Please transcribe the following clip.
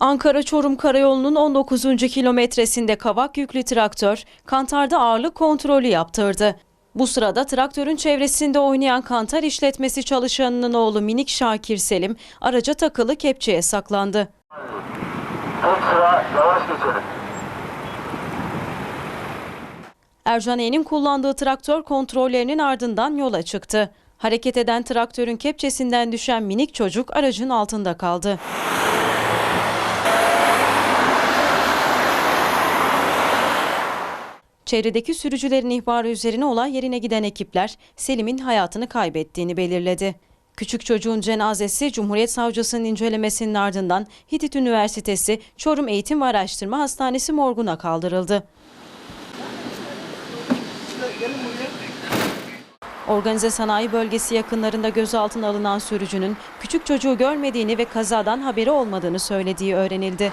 Ankara-Çorum Karayolu'nun 19. kilometresinde kavak yüklü traktör kantarda ağırlık kontrolü yaptırdı. Bu sırada traktörün çevresinde oynayan kantar işletmesi çalışanının oğlu minik Şakir Selim araca takılı kepçeye saklandı. Yavaş geçelim. Ercan E'nin kullandığı traktör kontrollerinin ardından yola çıktı. Hareket eden traktörün kepçesinden düşen minik çocuk aracın altında kaldı. Çevredeki sürücülerin ihbarı üzerine olay yerine giden ekipler Selim'in hayatını kaybettiğini belirledi. Küçük çocuğun cenazesi Cumhuriyet Savcısının incelemesinin ardından Hitit Üniversitesi Çorum Eğitim ve Araştırma Hastanesi morguna kaldırıldı. Organize sanayi bölgesi yakınlarında gözaltına alınan sürücünün küçük çocuğu görmediğini ve kazadan haberi olmadığını söylediği öğrenildi.